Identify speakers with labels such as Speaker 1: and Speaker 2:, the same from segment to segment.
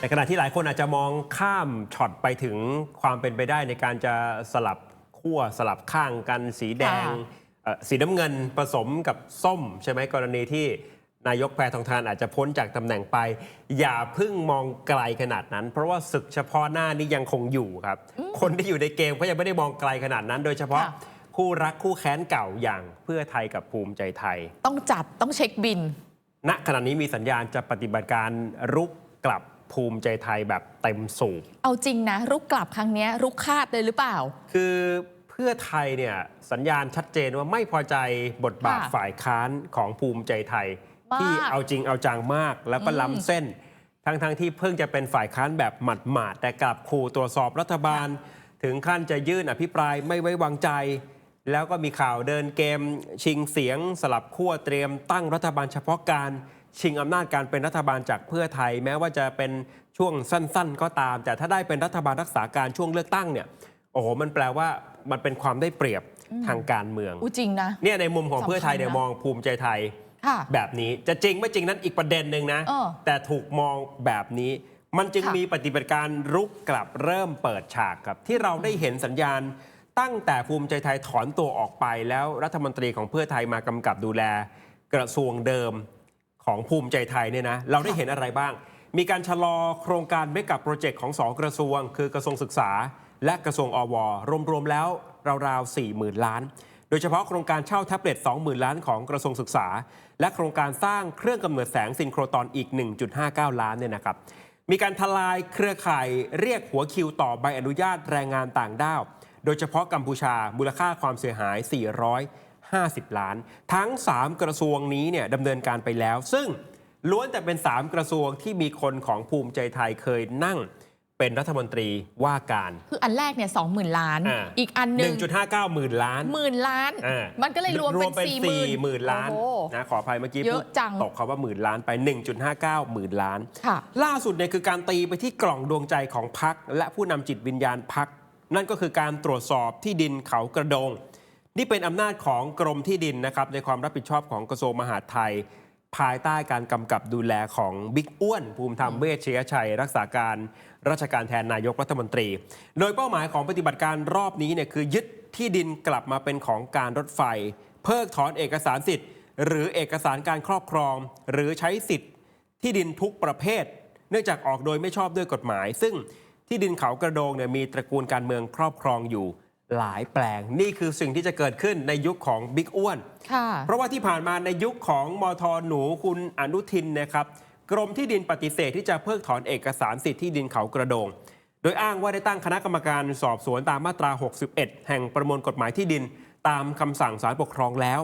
Speaker 1: ในขณะที่หลายคนอาจจะมองข้ามช็อตไปถึงความเป็นไปได้ในการจะสลับขั้วสลับข้างกันสีแดง
Speaker 2: ค่ะ
Speaker 1: เอ่อสีน้ำเงินผสมกับส้ม ใช่ไหมกรณีที่นายกแพทองทานอาจจะพ้นจากตำแหน่งไป อย่าเพิ่งมองไกลขนาดนั้น เพราะว่าศึกเฉพาะหน้านี้ยังคงอยู่ครับ คนที่อยู่ในเกมเขายังไม่ได้มองไกลขนาดนั้น โดยเฉพาะ
Speaker 2: ค่ะ
Speaker 1: คู่รักคู่แค้นเก่าอย่างเพื่อไทยกับภูมิใจไทย
Speaker 2: ต้องจัดต้องเช็คบิน
Speaker 1: ณขณะนี้มีสัญญาณจะปฏิบัติการรุกกลับ ภูมิใจไทยแบบเต็มสูบ
Speaker 2: เอาจริงนะ รุกกลับครั้งเนี้ยรุกคาดเลยหรือเปล่า
Speaker 1: คือเพื่อไทยเนี่ยสัญญาณชัดเจนว่าไม่พอใจบทบาท
Speaker 2: ค่ะ
Speaker 1: ฝ่ายค้านของภูมิใจไทย
Speaker 2: มาก
Speaker 1: ที่เอาจริงเอาจังมากแล้วก็
Speaker 2: อืม
Speaker 1: ล้ำเส้น ทั้งๆที่เพิ่งจะเป็นฝ่ายค้านแบบหมัดๆแต่กลับขู่ตรวจสอบรัฐบาล ถึงขั้นจะยื่นอภิปรายไม่ไว้วางใจ แล้วก็มีข่าวเดินเกม ชิงเสียงสลับขั้วเตรียมตั้งรัฐบาลเฉพาะการ ชิงอำนาจการเป็นรัฐบาลจากเพื่อไทย แม้ว่าจะเป็นช่วงสั้น ๆ ก็ตาม แต่ถ้าได้เป็นรัฐบาลรักษาการช่วงเลือกตั้งเนี่ยโอ้โหมันแปลว่ามันเป็นความได้เปรียบทางการเมือง
Speaker 2: อู้จริงนะ
Speaker 1: เนี่ยในมุมของ
Speaker 2: สำคัญ
Speaker 1: เพื่อไทยเนี่ย
Speaker 2: นะ
Speaker 1: มองภูมิใจไทย
Speaker 2: ค่ะ
Speaker 1: แบบนี้จะจริงไม่จริงนั้นอีกประเด็นหนึ่งนะ
Speaker 2: เออ
Speaker 1: แต่ถูกมองแบบนี้มันจึง
Speaker 2: ค่ะ
Speaker 1: มีปฏิบัติการรุกกลับเริ่มเปิดฉากครับ ที่เราได้เห็นสัญญาณ ตั้งแต่ภูมิใจไทยถอนตัวออกไป แล้วรัฐมนตรีของเพื่อไทยมากำกับดูแล กระทรวงเดิม ของภูมิใจไทยเนี่ยนะเราได้เห็นอะไรบ้าง มีการชะลอโครงการเมกับโปรเจกต์ของสองกระทรวง คือกระทรวงศึกษา และกระทรวงอวรวมๆแล้วราวๆ4 0,000 ล้าน โดยเฉพาะโครงการเช่าแท็บเล็ต 20,000 ล้านของกระทรวงศึกษา และโครงการสร้างเครื่องกำเนิดแสงซินโครตอนอีก 1.59 ล้านเนี่ยนะครับมีการทลายเครือข่ายเรียกหัวคิวต่อใบอนุญาตแรงงานต่างด้าว โดยเฉพาะกัมพูชามูลค่าความเสียหาย 450 ล้าน ทั้ง 3 กระทรวงนี้เนี่ยดำเนินการไปแล้ว ซึ่งล้วนแต่เป็น 3 กระทรวงที่มีคนของภูมิใจไทยเคยนั่งเป็นรัฐมนตรีว่าการ
Speaker 2: คืออันแรกเนี่ยสองหมื่นล้าน
Speaker 1: อ่า
Speaker 2: อีกอันหนึ่ง
Speaker 1: 1.59หมื่นล้าน
Speaker 2: หมื่นล้าน
Speaker 1: อ่า
Speaker 2: มันก็เลยรวมเป็นสี่หมื่น
Speaker 1: หมื่นล้าน
Speaker 2: โอ้โห
Speaker 1: นะขออภัยเมื่อกี้
Speaker 2: เยอะ
Speaker 1: พูด
Speaker 2: จัง
Speaker 1: ตกคำว่าหมื่นล้านไป 1.59 หมื่นล้าน
Speaker 2: ค่ะ
Speaker 1: ล่าสุดเนี่ยคือการตีไปที่กล่องดวงใจของพักและผู้นำจิตวิญญาณพัก นั่นก็คือการตรวจสอบที่ดินเขากระโดง นี่เป็นอำนาจของกรมที่ดินนะครับในความรับผิดชอบของกระทรวงมหาดไทย ภายใต้การกำกับดูแลของบิ๊กอ้วน ภูมิธรรมเวชเชยชัย รักษาการราชการแทนนายกรัฐมนตรี โดยเป้าหมายของปฏิบัติการรอบนี้เนี่ยคือยึดที่ดินกลับมาเป็นของการรถไฟ เพิกถอนเอกสารสิทธิ์ หรือเอกสารการครอบครอง หรือใช้สิทธิ์ ที่ดินทุกประเภท เนื่องจากออกโดยไม่ชอบด้วยกฎหมาย ซึ่งที่ดินเขากระโดงเนี่ยมีตระกูลการเมืองครอบครองอยู่ หลายแปลง นี่คือสิ่งที่จะเกิดขึ้นในยุคของบิ๊กอ้วน
Speaker 2: ค่ะ
Speaker 1: เพราะว่าที่ผ่านมาในยุคของมทหนูคุณอนุทินเนะครับกรมที่ดินปฏิเสธที่จะเพิกถอนเอกสารสิทธิ์ที่ดินเขากระโดง โดยอ้างว่าได้ตั้งคณะกรรมการสอบสวนตามมาตรา 61 แห่งประมวลกฎหมายที่ดิน ตามคำสั่งศาลปกครองแล้ว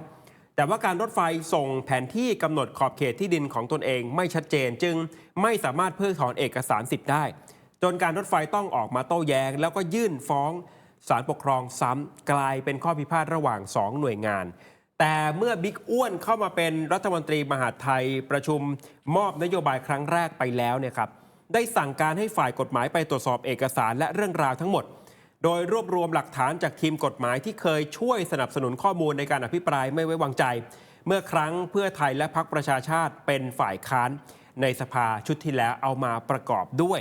Speaker 1: แต่ว่าการรถไฟส่งแผนที่กำหนดขอบเขตที่ดินของตนเองไม่ชัดเจนจึงไม่สามารถเพิกถอนเอกสารสิทธิ์ได้ จนการรถไฟต้องออกมาโต้แย้ง แล้วก็ยื่นฟ้อง ศาลปกครองซ้ำกลายเป็นข้อพิพาทระหว่าง 2 หน่วยงาน แต่เมื่อบิ๊กอ้วนเข้ามาเป็นรัฐมนตรีมหาดไทยประชุมมอบนโยบายครั้งแรกไปแล้วเนี่ยครับได้สั่งการให้ฝ่ายกฎหมายไปตรวจสอบเอกสารและเรื่องราวทั้งหมด โดยรวบรวมหลักฐานจากทีมกฎหมายที่เคยช่วยสนับสนุนข้อมูลในการอภิปรายไม่ไว้วางใจ เมื่อครั้งเพื่อไทยและพรรคประชาชาติเป็นฝ่ายค้าน ในสภาชุดที่แล้วเอามาประกอบด้วย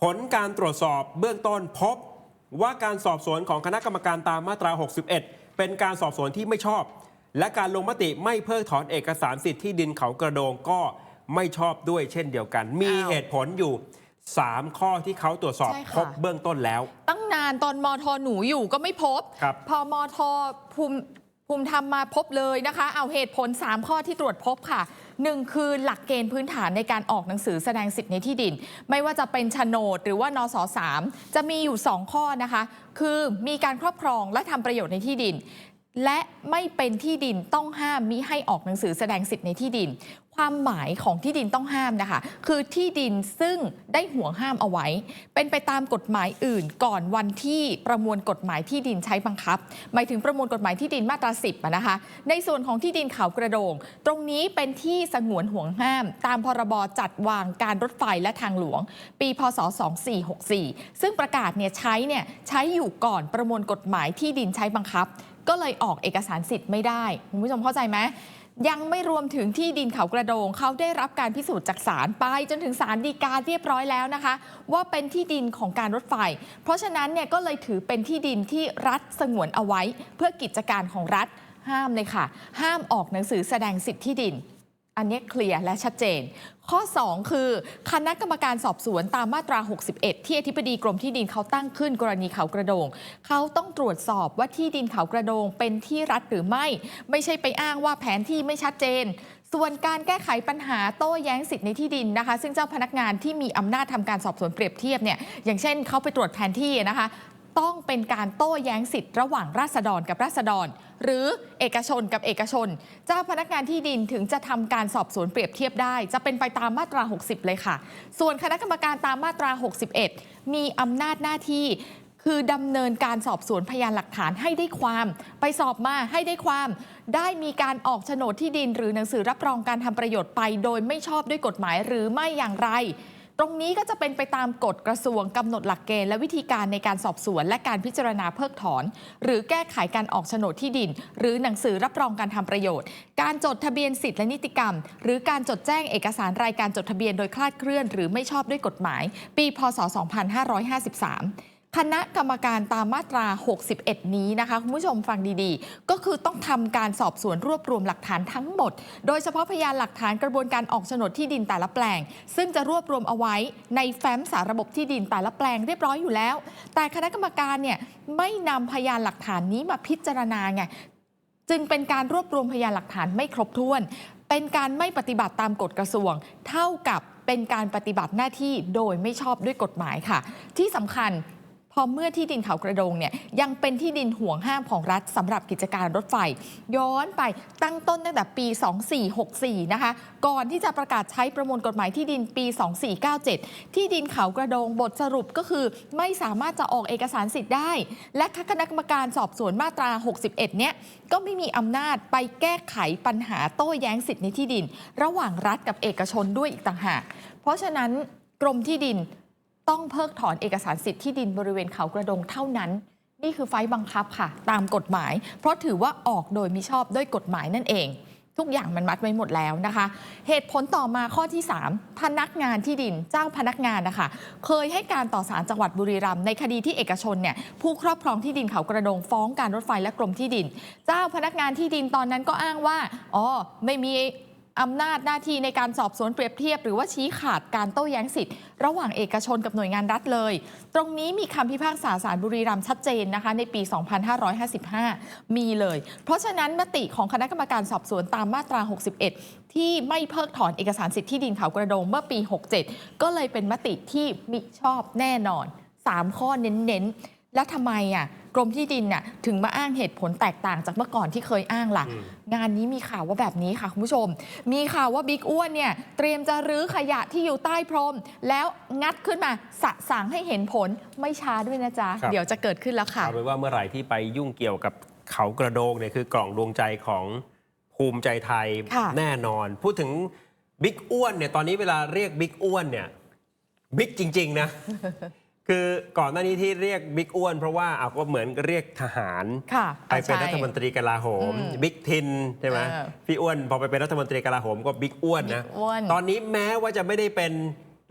Speaker 1: ผลการตรวจสอบเบื้องต้นพบ ว่าการสอบสวนของคณะกรรมการตามมาตรา 61 เป็นการสอบสวนที่ไม่ชอบ และการลงมติไม่เพิกถอนเอกสารสิทธิ์ที่ดินเขากระโดงก็ไม่ชอบด้วยเช่นเดียวกัน มี
Speaker 2: อ้าว
Speaker 1: เหตุผลอยู่ 3 ข้อที่เขาตรวจสอบ
Speaker 2: ใช่ค่ะ
Speaker 1: พบเบื้องต้นแล้ว
Speaker 2: ตั้งนานตอนมทหนูอยู่ก็ไม่พบ
Speaker 1: ครับ
Speaker 2: พอมทภูมิภูมิธรรมมาพบเลยนะคะ เอาเหตุผล 3 ข้อที่ตรวจพบค่ะ หนึ่งคือหลักเกณฑ์พื้นฐานในการออกหนังสือแสดงสิทธิ์ในที่ดิน ไม่ว่าจะเป็นโฉนดหรือว่านสสามจะมีอยู่ 2 ข้อนะคะ คือมีการครอบครองและทำประโยชน์ในที่ดินและไม่เป็นที่ดินต้องห้ามมิให้ออกหนังสือแสดงสิทธิ์ในที่ดินความหมายของที่ดินต้องห้ามนะคะ คือที่ดินซึ่งได้ห่วงห้ามเอาไว้ เป็นไปตามกฎหมายอื่นก่อนวันที่ประมวลกฎหมายที่ดินใช้บังคับ หมายถึงประมวลกฎหมายที่ดินมาตรา10อะนะคะ ในส่วนของที่ดินเขากระโดง ตรงนี้เป็นที่สงวนห่วงห้าม ตามพรบจัดวางการรถไฟและทางหลวง ปีพศ 2464 ซึ่งประกาศเนี่ยใช้เนี่ยใช้อยู่ก่อนประมวลกฎหมายที่ดินใช้บังคับ ก็เลยออกเอกสารสิทธิ์ไม่ได้คุณผู้ชมเข้าใจไหม ยังไม่รวมถึงที่ดินเขากระโดง เขาได้รับการพิสูจน์จากศาลไป จนถึงศาลฎีกาเรียบร้อยแล้วนะคะ ว่าเป็นที่ดินของการรถไฟ เพราะฉะนั้นเนี่ยก็เลยถือเป็นที่ดินที่รัฐสงวนเอาไว้ เพื่อกิจการของรัฐห้ามเลยค่ะ ห้ามออกหนังสือแสดงสิทธิที่ดิน อันนี้เคลียร์และชัดเจน ข้อ 2 คือ คณะกรรมการสอบสวนตามมาตรา 61 ที่อธิบดีกรมที่ดินเขาตั้งขึ้นกรณีเขากระโดง เขาต้องตรวจสอบว่าที่ดินเขากระโดง เป็นที่รัฐหรือไม่ ไม่ใช่ไปอ้างว่าแผนที่ไม่ชัดเจน ส่วนการแก้ไขปัญหาโต้แย้งสิทธิในที่ดินนะคะ ซึ่งเจ้าพนักงานที่มีอำนาจทำการสอบสวนเปรียบเทียบเนี่ยอย่างเช่นเขาไปตรวจแผนที่นะคะ ต้องเป็นการโต้แย้งสิทธิ์ระหว่างราษฎรกับราษฎร หรือเอกชนกับเอกชน เจ้าพนักงานที่ดินถึงจะทำการสอบสวนเปรียบเทียบได้ จะเป็นไปตามมาตรา 60 เลยค่ะ ส่วนคณะกรรมการตามมาตรา 61 มีอำนาจหน้าที่คือดำเนินการสอบสวนพยานหลักฐานให้ได้ความ ไปสอบมาให้ได้ความ ได้มีการออกโฉนดที่ดิน หรือหนังสือรับรองการทำประโยชน์ไป โดยไม่ชอบด้วยกฎหมายหรือไม่อย่างไร ตรงนี้ก็จะเป็นไปตามกฎกระทรวงกำหนดหลักเกณฑ์และวิธีการในการสอบสวน และการพิจารณาเพิกถอน หรือแก้ไขการออกโฉนดที่ดิน หรือหนังสือรับรองการทำประโยชน์ การจดทะเบียนสิทธิและนิติกรรม หรือการจดแจ้งเอกสารรายการจดทะเบียนโดยคลาดเคลื่อน หรือไม่ชอบด้วยกฎหมาย ปีพศ 2553 คณะกรรมการตามมาตรา 61 นี้นะคะ คุณผู้ชมฟังดีๆ ก็คือต้องทำการสอบสวนรวบรวมหลักฐานทั้งหมด โดยเฉพาะพยานหลักฐานกระบวนการออกโฉนดที่ดินแต่ละแปลง ซึ่งจะรวบรวมเอาไว้ในแฟ้มสาระบบที่ดินแต่ละแปลงเรียบร้อยอยู่แล้ว แต่คณะกรรมการเนี่ยไม่นำพยานหลักฐานนี้มาพิจารณาไงจึงเป็นการรวบรวมพยานหลักฐานไม่ครบถ้วน เป็นการไม่ปฏิบัติตามกฎกระทรวง เท่ากับเป็นการปฏิบัติหน้าที่โดยไม่ชอบด้วยกฎหมายค่ะ ที่สำคัญ พอเมื่อที่ดินเขากระโดงเนี่ยยังเป็นที่ดินห่วงห้ามของรัฐสำหรับกิจการรถไฟ ย้อนไปตั้งต้นตั้งแต่ปี 2464 นะคะ ก่อนที่จะประกาศใช้ประมวลกฎหมายที่ดินปี 2497 ที่ดินเขากระโดงบทสรุปก็คือไม่สามารถจะออกเอกสารสิทธิ์ได้ และคณะกรรมการสอบสวนมาตรา 61 เนี่ยก็ไม่มีอำนาจไปแก้ไขปัญหาโต้แย้งสิทธิ์ในที่ดิน ระหว่างรัฐกับเอกชนด้วยอีกต่างหากเพราะฉะนั้นกรมที่ดิน ต้องเพิกถอนเอกสารสิทธิ์ที่ดินบริเวณเขากระดงเท่านั้น นี่คือไฟล์บังคับค่ะ ตามกฎหมาย เพราะถือว่าออกโดยมิชอบด้วยกฎหมายนั่นเอง ทุกอย่างมันมัดไว้หมดแล้วนะคะ เหตุผลต่อมาข้อที่ 3 พนักงานที่ดินเจ้าพนักงานนะคะเคยให้การต่อศาลจังหวัดบุรีรัมย์ในคดีที่เอกชนเนี่ยผู้ครอบครองที่ดินเขากระดงฟ้องการรถไฟและกรมที่ดิน เจ้าพนักงานที่ดินตอนนั้นก็อ้างว่าอ๋อไม่มี อำนาจหน้าที่ในการสอบสวนเปรียบเทียบ หรือว่าชี้ขาดการโต้แย้งสิทธิ์ ระหว่างเอกชนกับหน่วยงานรัฐเลย ตรงนี้มีคำพิพากษาสารบุรีรัมย์ชัดเจนนะคะ ในปี 2555 มีเลย เพราะฉะนั้นมติของคณะกรรมการสอบสวนตามมาตรา 61 ที่ไม่เพิกถอนเอกสารสิทธิที่ดินเขากระโดงเมื่อปี 67 ก็เลยเป็นมติที่มิชอบแน่นอน 3 ข้อเน้นๆ แล้วทำไมอะ กรมที่ดินน่ะถึงมาอ้างเหตุผลแตกต่างจากเมื่อก่อนที่เคยอ้างล่ะ
Speaker 1: อืม
Speaker 2: งานนี้มีข่าวว่าแบบนี้ค่ะคุณผู้ชม มีข่าวว่าบิ๊กอ้วนเนี่ยเตรียมจะรื้อขยะที่อยู่ใต้พรม แล้วงัดขึ้นมาสะสางให้เห็นผลไม่ช้าด้วยนะจ๊ะ
Speaker 1: ครับ
Speaker 2: เดี๋ยวจะเกิดขึ้นแล้วค่ะ
Speaker 1: เอาเป็นว่าเมื่อไหร่ที่ไปยุ่งเกี่ยวกับเขากระโดงเนี่ยคือกล่องดวงใจของภูมิใจไทย
Speaker 2: ค่ะ
Speaker 1: แน่นอน พูดถึงบิ๊กอ้วนเนี่ยตอนนี้เวลาเรียกบิ๊กอ้วนเนี่ยบิ๊กจริง ๆ นะ คือก่อนหน้านี้ที่เรียกบิ๊กอ้วน เพราะว่าเอาก็เหมือนเรียกทหาร
Speaker 2: ค่ะ
Speaker 1: ไปเป็น
Speaker 2: อ่าใช่
Speaker 1: รัฐมนตรีกลาโหม
Speaker 2: อืม
Speaker 1: บิ๊กทินใช่ไหม
Speaker 2: เออ
Speaker 1: พี่อ้วนพอไปเป็นรัฐมนตรีกลาโหมก็บิ๊กอ้วนนะ
Speaker 2: บิ๊กอ้วน
Speaker 1: ตอนนี้แม้ว่าจะไม่ได้เป็น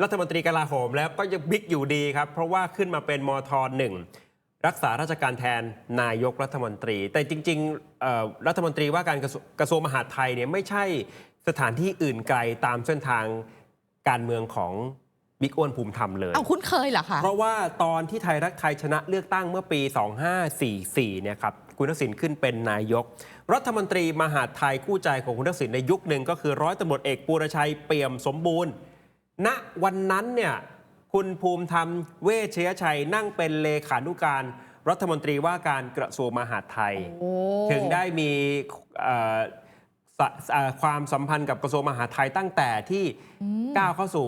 Speaker 1: รัฐมนตรีกลาโหม แล้วก็ยังบิ๊กอยู่ดีครับ เพราะว่าขึ้นมาเป็นมทหนึ่งรักษาราชการแทนนายกรัฐมนตรี แต่จริงๆเอ่อรัฐมนตรีว่าการกระทรวงกระทรวงมหาดไทยเนี่ยไม่ใช่สถานที่อื่นไกลตามเส้นทางการเมืองของ บิ๊กอ้วนภูมิธรรมเลย
Speaker 2: เอาคุ้นเคยเหรอคะ
Speaker 1: เพราะว่าตอนที่ไทยรักไทยชนะเลือกตั้งเมื่อปี 2544 เนี่ยครับคุณทักษิณขึ้นเป็นนายก รัฐมนตรีมหาดไทยคู่ใจของคุณทักษิณในยุคหนึ่งก็คือร้อยตำรวจเอกปูรชัยเปี่ยมสมบูรณ์ ณวันนั้นเนี่ยคุณภูมิธรรมเวชเชยชัยนั่งเป็นเลขานุการรัฐมนตรีว่าการกระทรวงมหาดไทย
Speaker 2: โอ้
Speaker 1: ถึงได้มีเอ่อสะเอ่อความสัมพันธ์กับกระทรวงมหาดไทยตั้งแต่ที่ก้าวเข้าสู่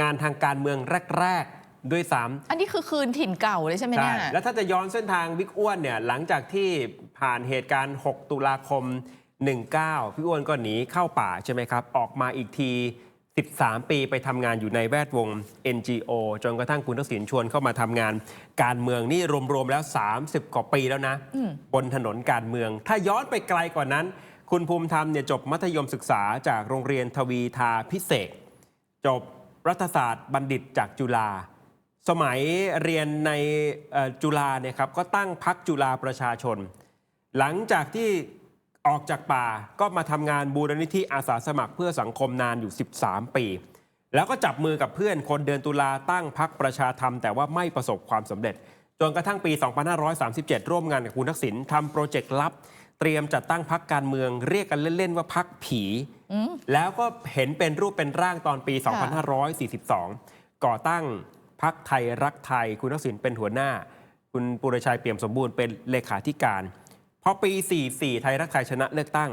Speaker 1: งานทางการเมืองแรก ๆ ด้วยซ้ำ
Speaker 2: อันนี้คือคืนถิ่นเก่าเลยใช่ไหม
Speaker 1: ใช่
Speaker 2: เนี่ย
Speaker 1: แล้วถ้าจะย้อนเส้นทางบิ๊กอ้วนเนี่ยหลังจากที่ผ่านเหตุการณ์ 6 ตุลาคม 19พี่อ้วนก็หนีเข้าป่าใช่ไหมครับ ออกมาอีกที 13 ปีไปทำงานอยู่ในแวดวง NGO จนกระทั่งคุณทักษิณชวนเข้ามาทำงานการเมืองนี่รวม ๆ แล้ว 30 กว่าปีแล้วนะ
Speaker 2: อืม
Speaker 1: บนถนนการเมือง ถ้าย้อนไปไกลกว่านั้น คุณภูมิธรรมเนี่ยจบมัธยมศึกษาจากโรงเรียนทวีทาพิเศษกจบ รัฐศาสตร์บัณฑิตจากจุฬาสมัยเรียนในจุฬาเนี่ยครับก็ตั้งพักจุฬาประชาชน หลังจากที่ออกจากป่าก็มาทำงานบูรณิธิอาสาสมัครเพื่อสังคมนานอยู่ 13 ปี แล้วก็จับมือกับเพื่อนคนเดือนตุลาตั้งพักประชาธรรม แต่ว่าไม่ประสบความสำเร็จ จนกระทั่งปี 2537 ร่วมงานกับคุณทักษิณทำโปรเจกต์ลับ เตรียมจัดตั้งพักการเมืองเรียกกันเล่น ๆ ว่าพักผี แล้วก็เห็นเป็นรูปเป็นร่างตอนปี 2542 ก่อตั้งพักไทยรักไทย คุณทักษิณเป็นหัวหน้า คุณปุรชัยเปี่ยมสมบูรณ์เป็นเลขาธิการ พอปี 44 ไทยรักไทยชนะเลือกตั้ง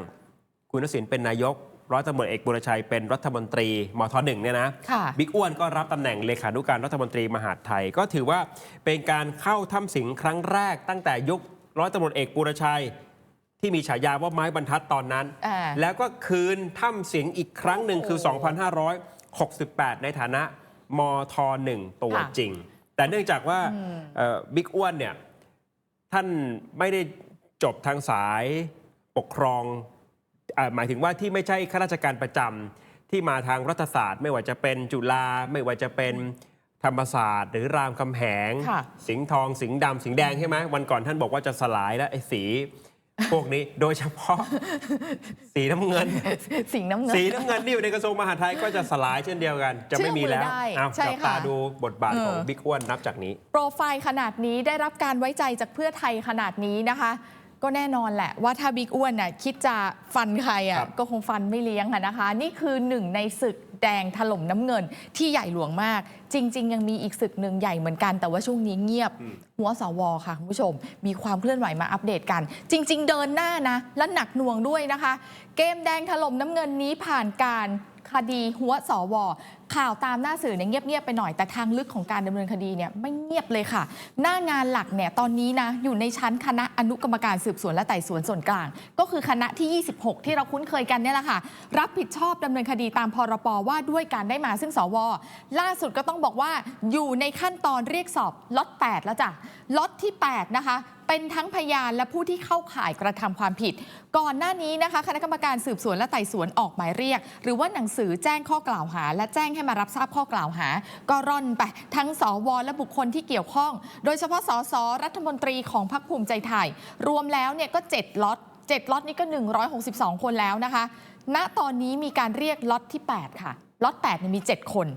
Speaker 1: คุณทักษิณเป็นนายกร้อยตำรวจเอกบุรชัยเป็นรัฐมนตรีมทหนึ่งเนี่ยนะ
Speaker 2: ค่ะ
Speaker 1: บิ๊กอ้วนก็รับตำแหน่งเลขานุการรัฐมนตรีมหาดไทย ก็ถือว่าเป็นการเข้าถ้ำสิงครั้งแรกตั้งแต่ยุคร้อยตำรวจเอกบุรชัย ที่มีฉายาว่าไม้บรรทัดตอนนั้น
Speaker 2: อ่า
Speaker 1: แล้วก็คืนถ้ำสิงอีกครั้งหนึ่งคือ 2568 ในฐานะมทหนึ่งตัว
Speaker 2: ค่ะ
Speaker 1: จริง แต่เนื่องจากว่าเอ่อบิ๊กอ้วนเนี่ย ท่านไม่ได้จบทางสายปกครองเออหมายถึงว่าที่ไม่ใช่ข้าราชการประจำที่มาทางรัฐศาสตร์ ไม่ว่าจะเป็นจุฬาไม่ว่าจะเป็นธรรมศาสตร์ หรือรามคำแหง
Speaker 2: ค่ะ
Speaker 1: สิงห์ทอง สิงห์ดำสิงห์แดงใช่ไหมวันก่อนท่านบอกว่าจะสลายแล้วไอ้สี พวกนี้โดยเฉพาะ สีน้ำเงิน
Speaker 2: สิงห์น้ำเงิน
Speaker 1: สีน้ำเงินที่อยู่ในกระทรวงมหาดไทยก็จะสลายเช่นเดียวกัน จะไม่มีแล้ว
Speaker 2: เชื่อมือได้
Speaker 1: เอา
Speaker 2: ใช่
Speaker 1: จับตา
Speaker 2: ค่ะ
Speaker 1: ดูบทบาทของ
Speaker 2: เออ
Speaker 1: บิ๊กอ้วนนับจากนี้
Speaker 2: โปรไฟล์ขนาดนี้ได้รับการไว้ใจจากเพื่อไทยขนาดนี้นะคะ ก็แน่นอนแหละว่าถ้าบิ๊กอ้วนน่ะคิดจะฟันใคร
Speaker 1: ครั
Speaker 2: อะ
Speaker 1: บ
Speaker 2: ก็คงฟันไม่เลี้ยงอะนะคะ นี่คือหนึ่งในศึก แดงถล่มน้ำเงินที่ใหญ่หลวงมาก จริง ๆ ยังมีอีกศึกหนึ่งใหญ่เหมือนกัน แต่ว่าช่วงนี้เงียบหัวสวค่ะคุณผู้ชม มีความเคลื่อนไหวมาอัปเดตกัน จริง ๆ เดินหน้านะและหนักหน่วงด้วยนะคะ เกมแดงถล่มน้ำเงินนี้ผ่านการ คดีหัวสว ข่าวตามหน้าสื่อเนี่ยเงียบๆไปหน่อยแต่ทางลึกของการดำเนินคดีเนี่ยไม่เงียบเลยค่ะ หน้างานหลักเนี่ยตอนนี้นะอยู่ในชั้นคณะอนุกรรมการสืบสวนและไต่สวนส่วนกลาง ก็คือคณะที่ 26 ที่เราคุ้นเคยกันเนี่ยแหละค่ะ รับผิดชอบดำเนินคดีตามพรปว่าด้วยการได้มาซึ่งสว ล่าสุดก็ต้องบอกว่าอยู่ในขั้นตอนเรียกสอบล็อต8แล้วจ้ะล็อตที่8นะคะ เป็นทั้งพยานและผู้ที่เข้าข่ายกระทำความผิด ก่อนหน้านี้นะคะ คณะกรรมการสืบสวนและไต่สวนออกหมายเรียก หรือว่าหนังสือแจ้งข้อกล่าวหา และแจ้งให้มารับทราบข้อกล่าวหา ก็ร่อนไปทั้งสวและบุคคลที่เกี่ยวข้อง โดยเฉพาะสสรัฐมนตรีของพรรคภูมิใจไทย รวมแล้วเนี่ยก็ 7ล็อต7ล็อตนี้ก็ 162 คนแล้วนะคะ ณ ตอนนี้มีการเรียกล็อตที่ 8 ค่ะ ล็อต8เนี่ยมี 7 คน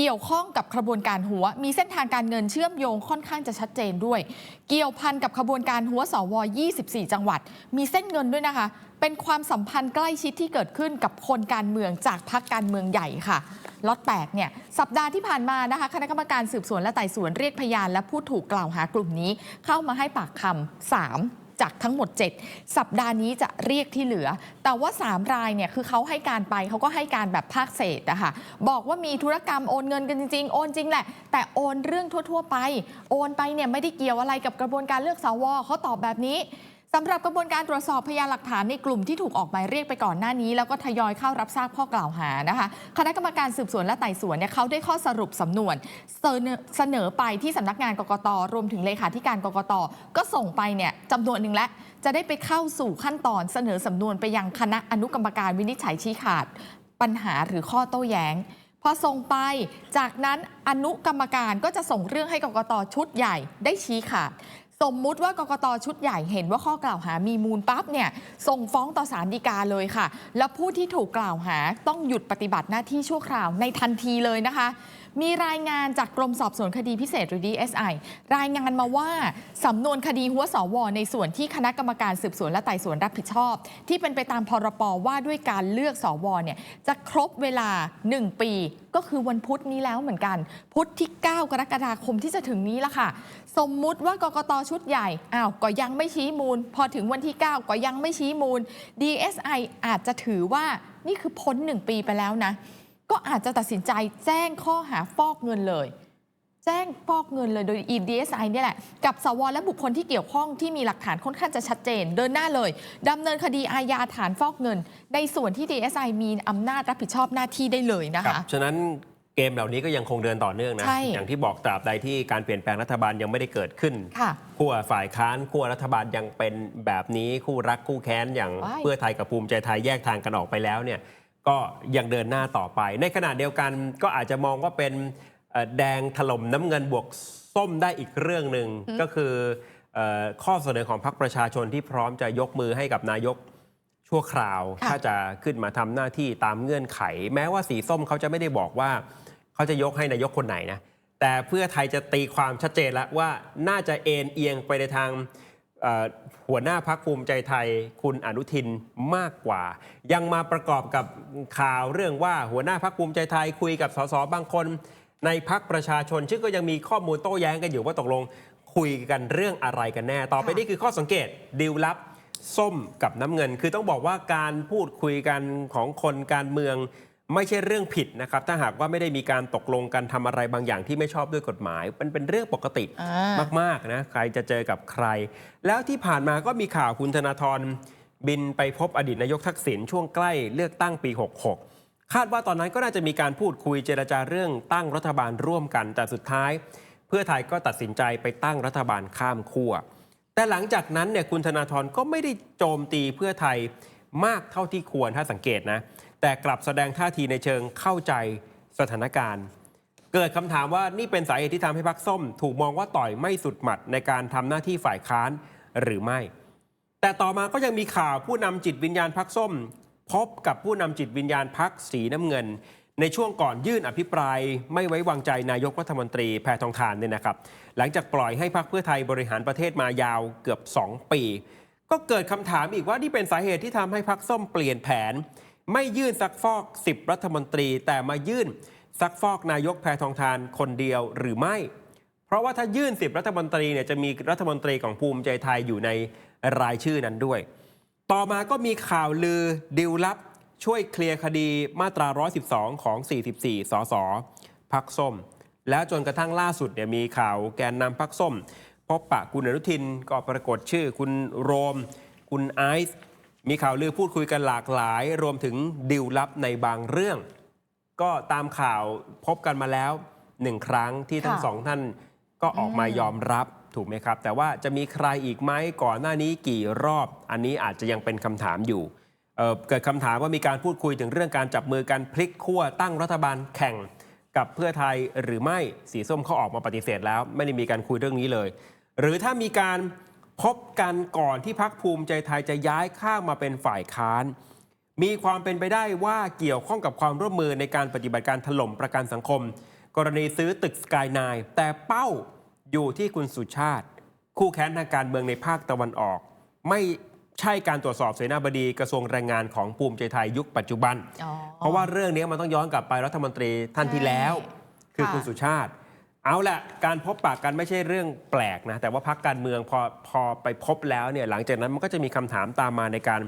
Speaker 2: เกี่ยวข้องกับขบวนการหัว มีเส้นทางการเงินเชื่อมโยงค่อนข้างจะชัดเจนด้วย เกี่ยวพันกับขบวนการหัวสว 24 จังหวัด มีเส้นเงินด้วยนะคะ เป็นความสัมพันธ์ใกล้ชิดที่เกิดขึ้นกับคนการเมืองจากพรรคการเมืองใหญ่ค่ะล็อต8เนี่ยสัปดาห์ที่ผ่านมานะคะ คณะกรรมการสืบสวนและไต่สวนเรียกพยาน และผู้ถูกกล่าวหากลุ่มนี้ เข้ามาให้ปากคำสาม จากทั้งหมด 7 สัปดาห์นี้จะเรียกที่เหลือ แต่ว่า 3 รายเนี่ยคือเขาให้การไปเขาก็ให้การแบบภาคเศษนะคะบอกว่ามีธุรกรรมโอนเงินกันจริงๆ โอนจริงแหละ แต่โอนเรื่องทั่ว ๆ ไป โอนไปเนี่ยไม่ได้เกี่ยวอะไรกับกระบวนการเลือกสวเขาตอบแบบนี้ สำหรับกระบวนการตรวจสอบพยานหลักฐานในกลุ่มที่ถูกออกหมายเรียกไปก่อนหน้านี้ แล้วก็ทยอยเข้ารับทราบข้อกล่าวหานะคะ คณะกรรมการสืบสวนและไต่สวนเนี่ยเขาได้ข้อสรุปสำนวน เสนอไปที่สำนักงานกกตรวมถึงเลขาธิการกกตก็ส่งไปเนี่ยจำนวนหนึ่งแล้วจะได้ไปเข้าสู่ขั้นตอนเสนอสำนวนไปยังคณะอนุกรรมการวินิจฉัยชี้ขาด ปัญหาหรือข้อโต้แย้งพอส่งไป จากนั้นอนุกรรมการก็จะส่งเรื่องให้กกตชุดใหญ่ได้ชี้ขาด สมมุติว่ากกตชุดใหญ่เห็นว่าข้อกล่าวหามีมูลปั๊บเนี่ยส่งฟ้องต่อศาลฎีกาเลยค่ะ แล้วผู้ที่ถูกกล่าวหาต้องหยุดปฏิบัติหน้าที่ชั่วคราวในทันทีเลยนะคะ มีรายงานจากกรมสอบสวนคดีพิเศษหรือ DSI รายงานมาว่าสำนวนคดีหัวสว ในส่วนที่คณะกรรมการสืบสวนและไต่สวนรับผิดชอบ ที่เป็นไปตามพรปว่าด้วยการเลือกสวเนี่ยจะครบเวลา 1 ปี ก็คือวันพุธนี้แล้วเหมือนกัน พุธที่ 9 กรกฎาคมที่จะถึงนี้ละค่ะ สมมุติว่ากกตชุดใหญ่อ้าวก็ยังไม่ชี้มูล พอถึงวันที่ 9 ก็ยังไม่ชี้มูล DSI อาจจะถือว่านี่คือพ้น 1 ปีไปแล้วนะ ก็อาจจะตัดสินใจแจ้งข้อหาฟอกเงินเลย แจ้งฟอกเงินเลยโดย DSI เนี่ยแหละ กับสวและบุคคลที่เกี่ยวข้องที่มีหลักฐานค่อนข้างจะชัดเจน เดินหน้าเลยดำเนินคดีอาญาฐานฟอกเงิน ในส่วนที่ DSI มีอำนาจรับผิดชอบหน้าที่ได้เลยนะ
Speaker 1: ครั
Speaker 2: คะ
Speaker 1: บฉะนั้นเกมเหล่านี้ก็ยังคงเดินต่อเนื่องนะ
Speaker 2: ใช่
Speaker 1: อย่างที่บอกตราบใดที่การเปลี่ยนแปลงรัฐบาลยังไม่ได้เกิดขึ้น
Speaker 2: ค่ะ
Speaker 1: ขั้วฝ่ายค้านขั้วรัฐบาลยังเป็นแบบนี้คู่รักคู่แค้นอย่าง
Speaker 2: ว้าย
Speaker 1: เพื่อไทยกับภูมิใจไทยแยกทางกันออกไปแล้วเนี่ย ก็ยังเดินหน้าต่อไป ในขณะเดียวกันก็อาจจะมองว่าเป็นเอ่อแดงถล่มน้ำเงินบวกส้มได้อีกเรื่องหนึ่งก็คือเอ่อข้อเสนอของพรรคประชาชนที่พร้อมจะยกมือให้กับนายกชั่วคราว
Speaker 2: ค่ะ
Speaker 1: ถ้าจะขึ้นมาทำหน้าที่ตามเงื่อนไข แม้ว่าสีส้มเขาจะไม่ได้บอกว่า เขาจะยกให้นายกคนไหนนะแต่เพื่อไทยจะตีความชัดเจนแล้วว่าน่าจะเอ็นเอียงไปในทางเอ่อ หัวหน้าพักภูมิใจไทยคุณอนุทินมากกว่า ยังมาประกอบกับข่าวเรื่องว่าหัวหน้าพักภูมิใจไทยคุยกับสสบางคน ในพักประชาชนซึ่งก็ยังมีข้อมูลโต้แย้งกันอยู่ว่าตกลงคุยกันเรื่องอะไรกันแน่ ต่อไปนี่คือข้อสังเกตดีลลับส้มกับน้ำเงิน คือต้องบอกว่าการพูดคุยกันของคนการเมือง ไม่ใช่เรื่องผิดนะครับ ถ้าหากว่าไม่ได้มีการตกลงกันทำอะไรบางอย่างที่ไม่ชอบด้วยกฎหมาย มันเป็นเรื่องปกติ
Speaker 2: อ่า
Speaker 1: มากๆนะใครจะเจอกับใคร แล้วที่ผ่านมาก็มีข่าวคุณธนาธรบินไปพบอดีตนายกทักษิณช่วงใกล้เลือกตั้งปี 66 คาดว่าตอนนั้นก็น่าจะมีการพูดคุยเจรจาเรื่องตั้งรัฐบาลร่วมกัน แต่สุดท้าย เพื่อไทยก็ตัดสินใจไปตั้งรัฐบาลข้ามขั้วแต่หลังจากนั้นเนี่ยคุณธนาธรก็ไม่ได้โจมตีเพื่อไทยมากเท่าที่ควรถ้าสังเกตนะ แต่กลับแสดงท่าทีในเชิงเข้าใจสถานการณ์ เกิดคำถามว่านี่เป็นสาเหตุที่ทำให้พักส้ม ถูกมองว่าต่อยไม่สุดหมัดในการทำหน้าที่ฝ่ายค้านหรือไม่ แต่ต่อมาก็ยังมีข่าวผู้นำจิตวิญญาณพักส้ม พบกับผู้นำจิตวิญญาณพักสีน้ำเงิน ในช่วงก่อนยื่นอภิปราย ไม่ไว้วางใจนายกรัฐมนตรีแพทองทานเนี่ยนะครับ หลังจากปล่อยให้พักเพื่อไทยบริหารประเทศมายาวเกือบ 2 ปี ก็เกิดคำถามอีกว่านี่เป็นสาเหตุที่ทำให้พักส้มเปลี่ยนแผน ไม่ยื่นซักฟอก 10 รัฐมนตรี แต่มายื่นซักฟอกนายกแพทองทานคนเดียวหรือไม่ เพราะว่าถ้ายื่น 10 รัฐมนตรีเนี่ยจะมีรัฐมนตรีของภูมิใจไทยอยู่ในรายชื่อนั้นด้วย ต่อมาก็มีข่าวลือดิวลับ ช่วยเคลียร์คดีมาตรา 112 ของ 44 สสพักส้ม แล้วจนกระทั่งล่าสุดเนี่ยมีข่าวแกนนำพักส้มพบปะคุณอนุทินก็ปรากฏชื่อคุณโรม คุณไอซ์ มีข่าวลือพูดคุยกันหลากหลาย รวมถึงดิวลับในบางเรื่อง ก็ตามข่าวพบกันมาแล้วหนึ่งครั้งที่ทั้ง
Speaker 2: ค่ะ
Speaker 1: สองท่านก็ออกมายอมรับถูกไหมครับ แต่ว่าจะมีใครอีกไหมก่อนหน้านี้กี่รอบ อันนี้อาจจะยังเป็นคำถามอยู่เอ่อเกิดคำถามว่ามีการพูดคุยถึงเรื่องการจับมือกันพลิกขั้วตั้งรัฐบาลแข่งกับเพื่อไทยหรือไม่สีส้มเขาออกมาปฏิเสธแล้ว ไม่ได้มีการคุยเรื่องนี้เลย หรือถ้ามีการ พบกันก่อนที่พักภูมิใจไทยจะย้ายข้างมาเป็นฝ่ายค้าน มีความเป็นไปได้ว่าเกี่ยวข้องกับความร่วมมือในการปฏิบัติการถล่มประกันสังคม กรณีซื้อตึกสกายนายแต่เป้าอยู่ที่คุณสุชาติ คู่แค้นทางการเมืองในภาคตะวันออก ไม่ใช่การตรวจสอบเสนาบดีกระทรวงแรงงานของภูมิใจไทยยุคปัจจุบัน
Speaker 2: อ๋อ
Speaker 1: เพราะว่าเรื่องนี้มันต้องย้อนกลับไปรัฐมนตรีท่านที่แล้ว คือ
Speaker 2: ค่ะ
Speaker 1: คุณสุชาติ เอาละการพบปะกันไม่ใช่เรื่องแปลกนะ แต่ว่าพักการเมืองพอพอไปพบแล้วเนี่ยหลังจากนั้นมันก็จะมีคำถามตามมาในการ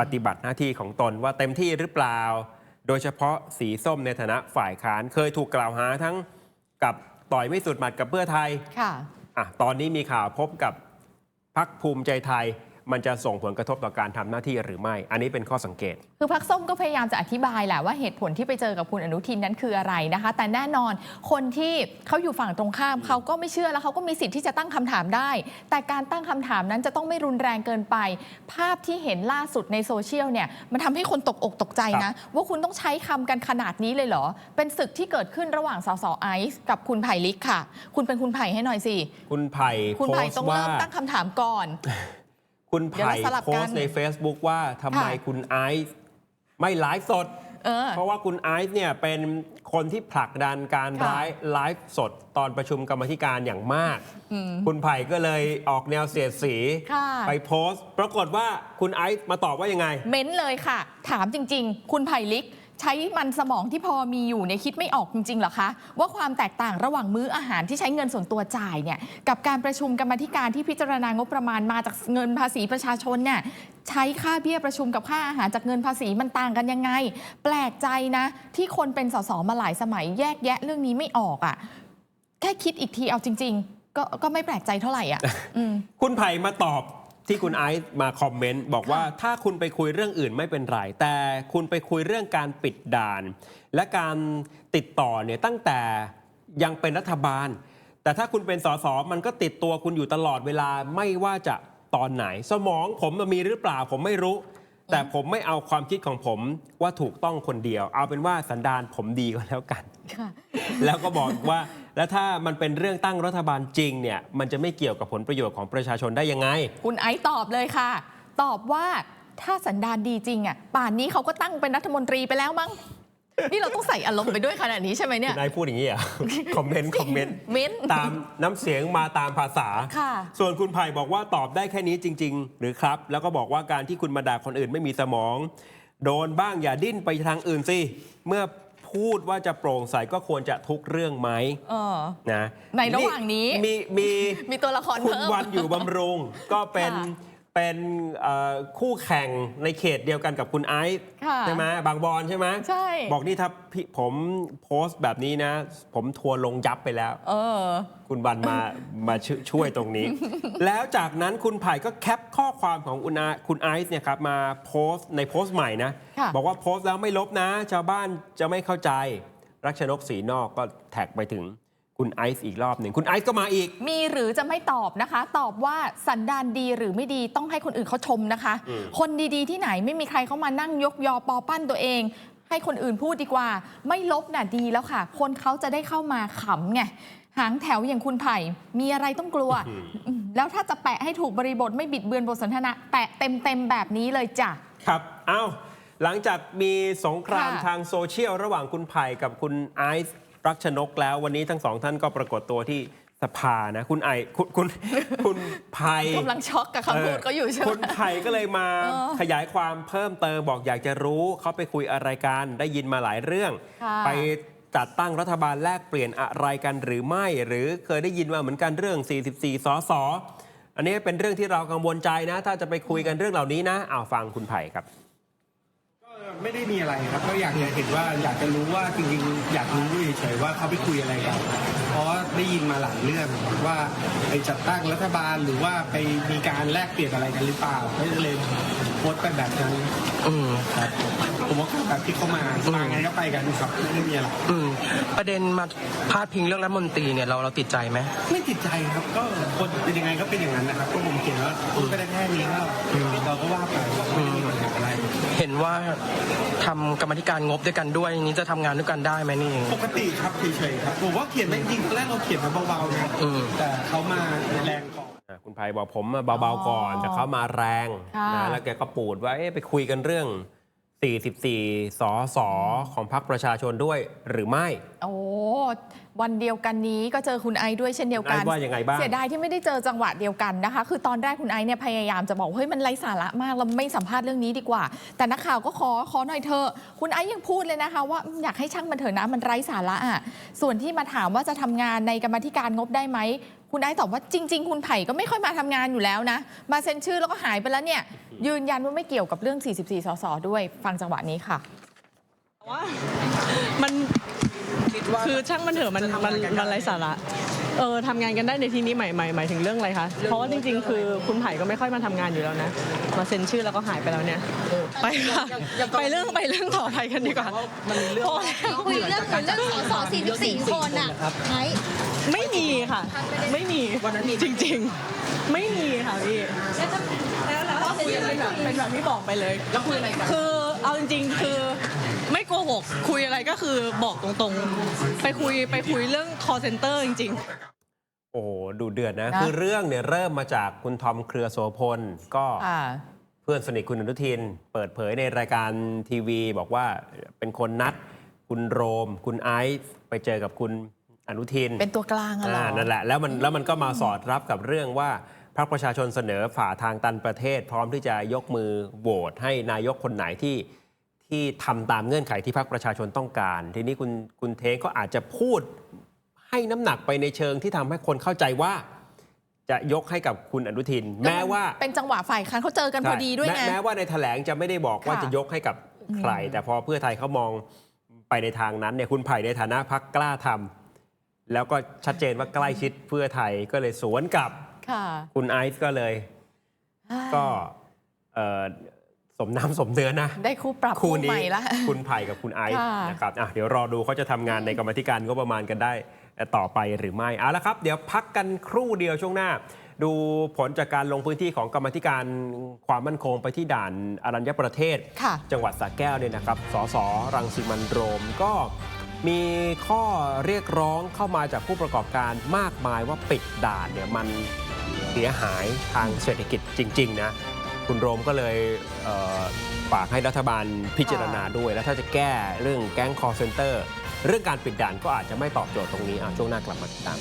Speaker 1: ปฏิบัติหน้าที่ของตนว่าเต็มที่หรือเปล่า โดยเฉพาะสีส้มในฐานะฝ่ายค้านเคยถูกกล่าวหาทั้งกับต่อยไม่สุดหมัดกับเพื่อไทย
Speaker 2: ค่ะ
Speaker 1: อะตอนนี้มีข่าวพบกับพักภูมิใจไทย มันจะส่งผลกระทบต่อการทำหน้าที่หรือไม่ อันนี้เป็นข้อสังเกต
Speaker 2: คือพักส้มก็พยายามจะอธิบายแหละว่าเหตุผลที่ไปเจอกับคุณอนุทินนั้นคืออะไรนะคะ แต่แน่นอนคนที่เขาอยู่ฝั่งตรงข้ามเขาก็ไม่เชื่อแล้วเขาก็มีสิทธิ์ที่จะตั้งคำถามได้ แต่การตั้งคำถามนั้นจะต้องไม่รุนแรงเกินไป ภาพที่เห็นล่าสุดในโซเชียลเนี่ยมันทำให้คนตกอกตกใจนะ ว่าคุณต้องใช้คำกันขนาดนี้เลยเหรอ เป็นศึกที่เกิดขึ้นระหว่างสสไอซ์กับคุณไผ่ลิกค่ะ คุณเป็นคุณไผ่ให้หน่อยสิ
Speaker 1: คุณไผ่
Speaker 2: คุณ
Speaker 1: โพ
Speaker 2: ไผ่
Speaker 1: ส
Speaker 2: ต้อง
Speaker 1: ต์ว่า
Speaker 2: เริ่มตั้งคำถามก่อน
Speaker 1: คุณ
Speaker 2: เดี๋ยว
Speaker 1: ไผ่
Speaker 2: เราสลับ
Speaker 1: โพ
Speaker 2: กัน
Speaker 1: สต์ใน Facebook ว่าทำไม
Speaker 2: ค่ะ
Speaker 1: คุณไอซ์ไม่ไลฟ์สด
Speaker 2: เออ
Speaker 1: เพราะว่าคุณไอซ์เนี่ยเป็นคนที่ผลักดันการ
Speaker 2: ค่ะ
Speaker 1: ไลฟ์ไลฟ์สดตอนประชุมกรรมาธิการอย่างมาก คุณไผ่ก็เลยออกแนวเสียดสี
Speaker 2: ค่ะ
Speaker 1: ไปโพสต์ ปรากฏว่าคุณไอซ์มาตอบว่ายังไง
Speaker 2: เม้นเลยค่ะ ถามจริง ๆ คุณไผ่ลิก ใช้มันสมองที่พอมีอยู่เนี่ยคิดไม่ออกจริงๆเหรอคะว่าความแตกต่างระหว่างมื้ออาหารที่ใช้เงินส่วนตัวจ่ายเนี่ยกับการประชุมกรรมาธิการที่พิจารณางบประมาณมาจากเงินภาษีประชาชนเนี่ยใช้ค่าเบี้ยประชุมกับค่าอาหารจากเงินภาษีมันต่างกันยังไง แปลกใจนะ ที่คนเป็นสสมาหลายสมัยแยกแยะเรื่องนี้ไม่ออกอะ่ะแค่คิดอีกทีเอาจริง ๆ ก็ก็ไม่แปลกใจเท่าไหร่อะอืม
Speaker 1: คุณไผ่มาตอบ ที่คุณไอซ์มาคอมเมนต์บอกว่าถ้าคุณไปคุยเรื่องอื่นไม่เป็นไร แต่คุณไปคุยเรื่องการปิดด่าน และการติดต่อเนี่ยตั้งแต่ยังเป็นรัฐบาล แต่ถ้าคุณเป็นสสมันก็ติดตัวคุณอยู่ตลอดเวลาไม่ว่าจะตอนไหน สมองผมมีหรือเปล่าผมไม่รู้ แต่ผมไม่เอาความคิดของผมว่าถูกต้องคนเดียว เอาเป็นว่าสันดานผมดีก็แล้วกัน
Speaker 2: ค่ะ
Speaker 1: แล้วก็บอกว่า แล้วถ้ามันเป็นเรื่องตั้งรัฐบาลจริงเนี่ยมันจะไม่เกี่ยวกับผลประโยชน์ของประชาชนได้ยังไง
Speaker 2: คุณไอซ์ตอบเลยค่ะ ตอบว่าถ้าสันดานดีจริงอะป่านนี้เขาก็ตั้งเป็นรัฐมนตรีไปแล้วมั้ง นี่เราต้องใส่อารมณ์ไปด้วยขนาดนี้ใช่ไหมเนี่ย
Speaker 1: นายพูดอย่างนี้เหรอะ คอมเมนต์ คอมเมนต์
Speaker 2: เม้น
Speaker 1: ตามน้ำเสียงมาตามภาษา
Speaker 2: ค่ะ
Speaker 1: ส่วนคุณไผ่บอกว่าตอบได้แค่นี้จริง ๆ หรือครับ แล้วก็บอกว่าการที่คุณมาด่าคนอื่นไม่มีสมอง โดนบ้างอย่าดิ้นไปทางอื่นสิ เมื่อ พูดว่าจะโปร่งใสก็ควรจะทุกเรื่องไหม
Speaker 2: เออ
Speaker 1: นะ
Speaker 2: ในระหว่างนี้
Speaker 1: มีมี
Speaker 2: มีตัวละคร
Speaker 1: คุณ
Speaker 2: เพิ่ม
Speaker 1: วันอยู่บำรุง ก็เป็น
Speaker 2: ค่ะ
Speaker 1: เป็นเอ่อคู่แข่งในเขตเดียวกันกับคุณไอซ์
Speaker 2: ค่ะ
Speaker 1: ใช่ไหมบางบอนใช่ไหม
Speaker 2: ใช่
Speaker 1: บอกนี่ถ้าพี่ผมโพสต์แบบนี้นะ ผมทัวร์ลงยับไปแล้ว
Speaker 2: เออ
Speaker 1: คุณวันมามาชวยช่วยตรงนี้ แล้วจากนั้นคุณไผ่ก็แคปข้อความของคุณอาคุณไอซ์เนี่ยครับมาโพสต์ในโพสต์ใหม่นะ
Speaker 2: ค่ะ
Speaker 1: บอกว่าโพสต์แล้วไม่ลบนะ ชาวบ้านจะไม่เข้าใจ รักชนกสีนอกก็แท็กไปถึง คุณไอซ์อีกรอบหนึ่งคุณไอซ์ก็มาอีก
Speaker 2: มีหรือจะไม่ตอบนะคะ ตอบว่าสันดานดีหรือไม่ดีต้องให้คนอื่นเขาชมนะคะ
Speaker 1: อืม
Speaker 2: คนดีๆที่ไหนไม่มีใครเขามานั่งยกยอปอปั้นตัวเอง ให้คนอื่นพูดดีกว่า ไม่ลบน่ะดีแล้วค่ะ คนเขาจะได้เข้ามาขำไงหางแถวอย่างคุณไผ่มีอะไรต้องกลัว อืมแล้วถ้าจะแปะให้ถูกบริบทไม่บิดเบือนบทสนทนาแปะเต็มๆแบบนี้เลยจ้ะ
Speaker 1: ครับ เอ้า หลังจากมีสงคราม
Speaker 2: ค่ะ
Speaker 1: ทางโซเชียลระหว่างคุณไผ่กับคุณไอซ์ รักชนกแล้ววันนี้ทั้งสองท่านก็ปรากฏตัวที่สภานะ คุณไอคุณคุณคุณไผ่
Speaker 2: กำลังช็อกกับคำพูดก็อยู่ใช่ไหม
Speaker 1: คุณไผ่ก็เลยมา
Speaker 2: เออ
Speaker 1: ขยายความเพิ่มเติมบอกอยากจะรู้เขาไปคุยอะไรกันได้ยินมาหลายเรื่อง
Speaker 2: ค่ะ
Speaker 1: ไปจัดตั้งรัฐบาลแลกเปลี่ยนอะไรกันหรือไม่ หรือเคยได้ยินมาเหมือนกันเรื่อง 44 สสอันนี้เป็นเรื่องที่เรากังวลใจนะ ถ้าจะไปคุยกันเรื่องเหล่านี้นะอ้าวฟังคุณไผ่ครับ
Speaker 3: ก็ ไม่ได้มีอะไรครับก็อยากจะเห็นว่าอยากจะรู้ว่าจริงๆอยากรู้เฉยๆว่าเขาไปคุยอะไรกันเพราะว่าได้ยินมาหลายเรื่องว่าไปจัดตั้งรัฐบาลหรือว่าไปมีการแลกเปลี่ยนอะไรกันหรือเปล่าก็เลยโพสต์ไปแบบนั้น
Speaker 4: อืม
Speaker 3: ครับผมว่าก็แบบที่เขามามาไงก็ไปกันครับไม่ได้มีอะไร
Speaker 4: อืมประเด็นมาพาดพิงเรื่องรัฐมนตรีเนี่ยเราเราติดใจไหม
Speaker 3: ไม่ติดใจครับก็คนเป็นยังไงก็เป็นอย่างนั้นนะครับก็ผมเขียนว่าพูดไปได้แค่นี้ก็เราก็ว่าไปไม่ได้มีปัญ หาอะไร
Speaker 4: เห็นว่าทำกรรมาธิการงบด้วยกันด้วยนี้จะทำงานด้วยกันได้ไหมนี่
Speaker 3: ปกติครับเฉยๆครับผมว่าเขียนไม่จริงตอนแรกเราเขียนมาเบาๆนะ
Speaker 4: อืม
Speaker 3: แต่เขามาแรงก่อน
Speaker 1: อะคุณไผ่บอกผมเบาๆก่อน
Speaker 2: อ๋อ
Speaker 1: แต่เขามาแรง
Speaker 2: ค่ะ
Speaker 1: นะแล้วแกก็ปูดว่าเอ๊ะไปคุยกันเรื่อง 44 สสของพรรคประชาชนด้วยหรือไม่
Speaker 2: โอ้วันเดียวกันนี้ก็เจอคุณไอซ์ด้วยเช่นเดียวกัน
Speaker 1: ไอซ์ว่ายังไงบ้าง
Speaker 2: เสียดายที่ไม่ได้เจอจังหวะเดียวกันนะคะ คือตอนแรกคุณไอซ์เนี่ยพยายามจะบอกเฮ้ยมันไร้สาระมากเราไม่สัมภาษณ์เรื่องนี้ดีกว่า แต่นักข่าวก็ขอขอหน่อยเถอะคุณไอซ์ยังพูดเลยนะคะ ว่าอืมอยากให้ช่างมันเถอะนะมันไร้สาระอะส่วนที่มาถามว่าจะทำงานในกรรมาธิการงบได้ไหมคุณไอซ์ตอบว่าจริง ๆ คุณไผ่ก็ไม่ค่อยมาทำงานอยู่แล้วนะ มาเซ็นชื่อแล้วก็หายไปแล้วเนี่ย ยืนยันว่าไม่เกี่ยวกับเรื่อง 44 สสด้วย ฟังจังหวะนี้ค่ะ
Speaker 5: ว่ามันคือช่างมันเถอะมันมันมันไร้สาระ เออทำงานกันได้ในที่นี้ใหม่ใหม่หมายถึงเรื่องอะไรคะเพราะว่าจริงๆ คือคุณไผ่ก็ไม่ค่อยมาทำงานอยู่แล้วนะมาเซ็นชื่อแล้วก็หายไปแล้วเนี่ยไปค่ะไปเรื่องไปเรื่องต่อไปกันดีกว่าพอแล้ว
Speaker 6: คุยเรื่องเรื่องสส44 คนอะไอ้
Speaker 5: ไม่มีค่ะ ไม่มีจริง ๆ ไม่มีค่ะพี่แล้วแล้วคุยเป็นแบบเป็นแบบที่บอกไปเลยแล้วคุยอะไรกันคือเอาจริงๆคือไม่โกหกคุยอะไรก็คือบอกตรงๆ ไปคุยไปคุยเรื่อง call center จริง ๆ
Speaker 1: โอ้โหดูเดือดนะ
Speaker 2: นะ
Speaker 1: คือเรื่องเนี่ยเริ่มมาจากคุณทอมเครือโสพล ก็
Speaker 2: ค่ะ
Speaker 1: เพื่อนสนิทคุณอนุทิน เปิดเผยในรายการทีวี บอกว่าเป็นคนนัด คุณโรม คุณไอซ์ไปเจอกับคุณอนุทิน
Speaker 2: เป็นตัวกลางอะเหรอ
Speaker 1: อ่านั่นแหละแล้วมันแล้วมันก็มาสอดรับกับเรื่องว่าพรรคประชาชนเสนอฝ่าทางตันประเทศ พร้อมที่จะยกมือโหวตให้นายกคนไหนที่ที่ทำตามเงื่อนไขที่พรรคประชาชนต้องการ ทีนี้คุณคุณเทงก็อาจจะพูด ให้น้ำหนักไปในเชิงที่ทำให้คนเข้าใจว่า จะยกให้กับคุณอนุทิน แม้ว่า
Speaker 2: เป็นจังหวะฝ่ายค้านเขาเจอกันพอดีด้วยไง
Speaker 1: แม้แม้ว่าในแถลงจะไม่ได้บอกว่า
Speaker 2: ค่ะ
Speaker 1: จะยกให้กับใคร แต่พอเพื่อไทยเขามองไปในทางนั้นเนี่ยคุณไผ่ในฐานะพักกล้าทำแล้วก็ชัดเจนว่าใกล้ชิดเพื่อไทยก็เลยสวนกลับ
Speaker 2: ค่ะ
Speaker 1: คุณไอซ์ก็เลย ก็เอ่อสมน้ำสมเนื้อนะ
Speaker 2: ได้คู่ปรับ
Speaker 1: คู่
Speaker 2: คู่
Speaker 1: นี้
Speaker 2: ใหม่ละ
Speaker 1: คุณไผ่กับคุณไอซ์
Speaker 2: ค่ะ
Speaker 1: นะครับอะเดี๋ยวรอดูเขาจะทำงานในกรรมาธิการก็ประมาณกันได้ ต่อไปหรือไม่เอาละครับ เดี๋ยวพักกันครู่เดียวช่วงหน้า ดูผลจากการลงพื้นที่ของกรรมาธิการความมั่นคงไปที่ด่านอรัญญประเทศ
Speaker 2: ค่ะ
Speaker 1: จังหวัดสระแก้วเนี่ยนะครับ สสรังสิมันโรมก็มีข้อเรียกร้องเข้ามาจากผู้ประกอบการมากมายว่าปิดด่านเนี่ยมันเสียหายทางเศรษฐกิจจริง ๆ นะ คุณโรมก็เลยเอ่อฝากให้รัฐบาลพิจารณาด้วย แล้วถ้าจะแก้เรื่องแก๊งคอร์เซนเตอร์ เรื่องการปิดด่านก็อาจจะไม่ตอบโจทย์ตรงนี้ช่วงหน้ากลับมาติดตาม